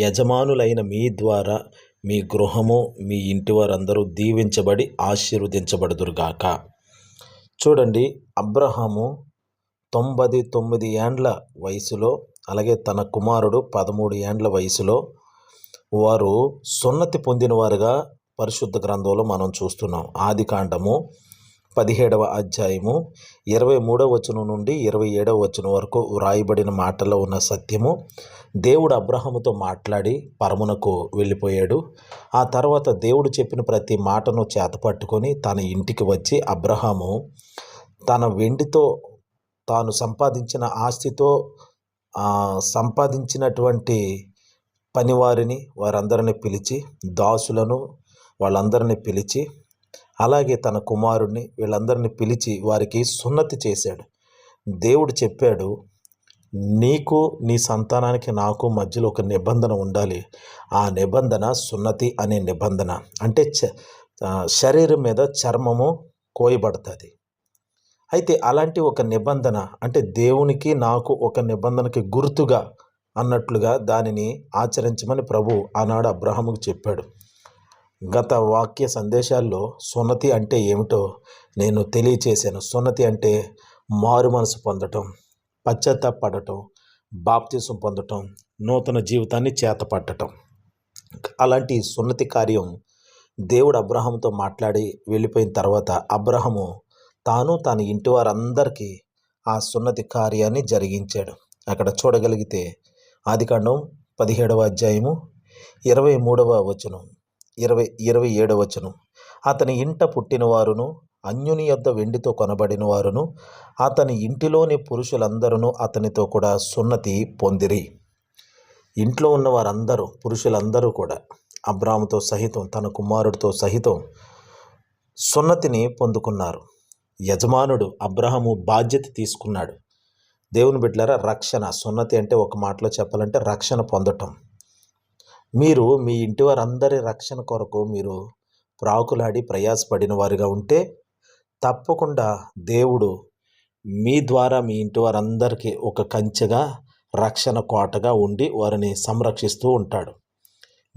యజమానులైన మీ ద్వారా మీ గృహము మీ ఇంటి వారందరూ దీవించబడి ఆశీర్వదించబడుదురుగాక. చూడండి అబ్రహాము తొంభై తొమ్మిది ఏండ్ల వయసులో అలాగే తన కుమారుడు పదమూడు ఏండ్ల వయసులో వారు సున్నతి పొందినవారుగా పరిశుద్ధ గ్రంథంలో మనం చూస్తున్నాం. ఆది కాండము పదిహేడవ అధ్యాయము ఇరవై మూడవ వచనం నుండి ఇరవై ఏడవ వచనం వరకు వ్రాయబడిన మాటల్లో ఉన్న సత్యము. దేవుడు అబ్రహముతో మాట్లాడి పరమునకు వెళ్ళిపోయాడు. ఆ తర్వాత దేవుడు చెప్పిన ప్రతి మాటను చేతపట్టుకొని తన ఇంటికి వచ్చి అబ్రహాము తన వెండితో తాను సంపాదించిన ఆస్తితో సంపాదించినటువంటి పనివారిని వారందరిని పిలిచి దాసులను వాళ్ళందరినీ పిలిచి అలాగే తన కుమారుడిని వీళ్ళందరినీ పిలిచి వారికి సున్నతి చేశాడు. దేవుడు చెప్పాడు నీకు నీ సంతానానికి నాకు మధ్యలో ఒక నిబంధన ఉండాలి. ఆ నిబంధన సున్నతి అనే నిబంధన. అంటే శరీరం మీద చర్మము కోయబడుతుంది. అయితే అలాంటి ఒక నిబంధన అంటే దేవునికి నాకు ఒక నిబంధనకి గుర్తుగా అన్నట్లుగా దానిని ఆచరించమని ప్రభు ఆనాడు అబ్రహముకు చెప్పాడు. గత వాక్య సందేశాల్లో సున్నతి అంటే ఏమిటో నేను తెలియచేశాను. సున్నతి అంటే మారు మనసు పొందటం పశ్చాత్తాపడటం బాప్తీసం పొందటం నూతన జీవితాన్ని చేతపట్టడం అలాంటి సున్నతి కార్యం దేవుడు అబ్రహంతో మాట్లాడి వెళ్ళిపోయిన తర్వాత అబ్రహము తాను తన ఇంటి వారందరికీ ఆ సున్నతి కార్యాన్ని జరిగించాడు. అక్కడ చూడగలిగితే ఆదికాండం పదిహేడవ అధ్యాయము ఇరవై మూడవ వచనం. ఇరవై ఇరవై ఏడవచనం అతని ఇంట పుట్టినవారును అన్యుని యొద్ద వెండితో కొనబడిన వారును అతని ఇంటిలోని పురుషులందరూ అతనితో కూడా సున్నతి పొందిరి. ఇంట్లో ఉన్న వారందరూ పురుషులందరూ కూడా అబ్రాముతో సహితం తన కుమారుడితో సహితం సున్నతిని పొందుకున్నారు. యజమానుడు అబ్రహము బాధ్యత తీసుకున్నాడు. దేవుని బిడ్డలారా రక్షణ. సున్నతి అంటే ఒక మాటలో చెప్పాలంటే రక్షణ పొందటం. మీరు మీ ఇంటి వారందరి రక్షణ కొరకు మీరు ప్రాకులాడి ప్రయాసపడిన వారిగా ఉంటే తప్పకుండా దేవుడు మీ ద్వారా మీ ఇంటి వారందరికీ ఒక కంచెగా రక్షణ కోటగా ఉండి వారిని సంరక్షిస్తూ ఉంటాడు.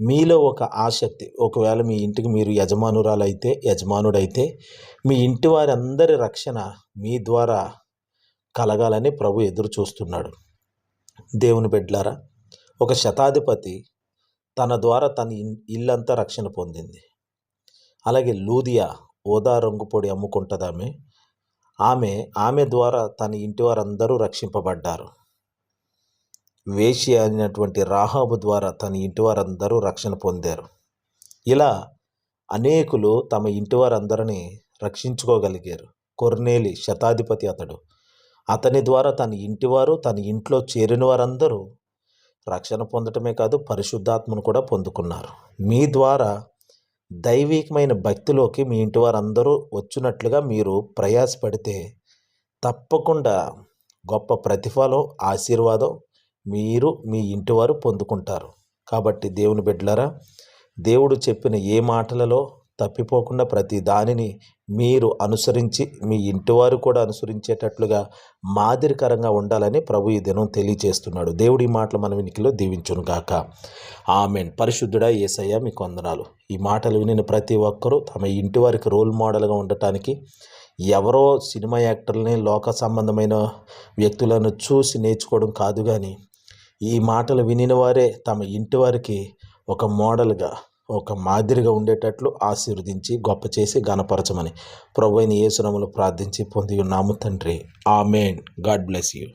మీలో ఒక ఆసక్తి ఒకవేళ మీ ఇంటికి మీరు యజమానురాలైతే యజమానుడైతే మీ ఇంటి వారందరి రక్షణ మీ ద్వారా కలగాలని ప్రభు ఎదురు చూస్తున్నాడు. దేవుని బిడ్లారా ఒక శతాధిపతి తన ద్వారా తన ఇల్లంతా రక్షణ పొందింది. అలాగే లూదియా ఓదా రంగు పొడి అమ్ముకుంటుంది ఆమె ఆమె ఆమె ద్వారా తన ఇంటి వారందరూ రక్షింపబడ్డారు. వేషి అయినటువంటి రాహాబు ద్వారా తన ఇంటి వారందరూ రక్షణ పొందారు. ఇలా అనేకులు తమ ఇంటి వారందరినీ రక్షించుకోగలిగారు. కొర్నేలి శతాధిపతి అతడు. అతని ద్వారా తన ఇంటివారు తన ఇంట్లో చేరిన వారందరూ రక్షణ పొందటమే కాదు పరిశుద్ధాత్మను కూడా పొందుకున్నారు. మీ ద్వారా దైవికమైన భక్తిలోకి మీ ఇంటి వారందరూ వచ్చినట్లుగా మీరు ప్రయాసపడితే తప్పకుండా గొప్ప ప్రతిఫలం ఆశీర్వాదం మీరు మీ ఇంటివారు పొందుకుంటారు. కాబట్టి దేవుని బిడ్డలారా దేవుడు చెప్పిన ఏ మాటలలో తప్పిపోకుండా ప్రతి దానిని మీరు అనుసరించి మీ ఇంటివారు కూడా అనుసరించేటట్లుగా మాదిరికరంగా ఉండాలని ప్రభు ఈ దినం తెలియజేస్తున్నాడు. దేవుడి మాటలు మన వినికిలో దీవించునుగాక ఆమెన్. పరిశుద్ధుడా ఏసయ్య మీకు వందనాలు. ఈ మాటలు వినిన ప్రతి ఒక్కరూ తమ ఇంటి వారికి రోల్ మోడల్గా ఉండటానికి ఎవరో సినిమా యాక్టర్లని లోక సంబంధమైన వ్యక్తులను చూసి నేర్చుకోవడం కాదు కానీ ఈ మాటలు వినిన వారే తమ ఇంటి వారికి ఒక మోడల్గా ఒక మాదిరిగా ఉండేటట్లు ఆశీర్వదించి గొప్ప చేసి గణపరచమని ప్రభు అయిన యేసునములు ప్రార్థించి పొంది ఉన్నాము తండ్రి. ఆ మెయిన్ గాడ్ బ్లెస్ యూ.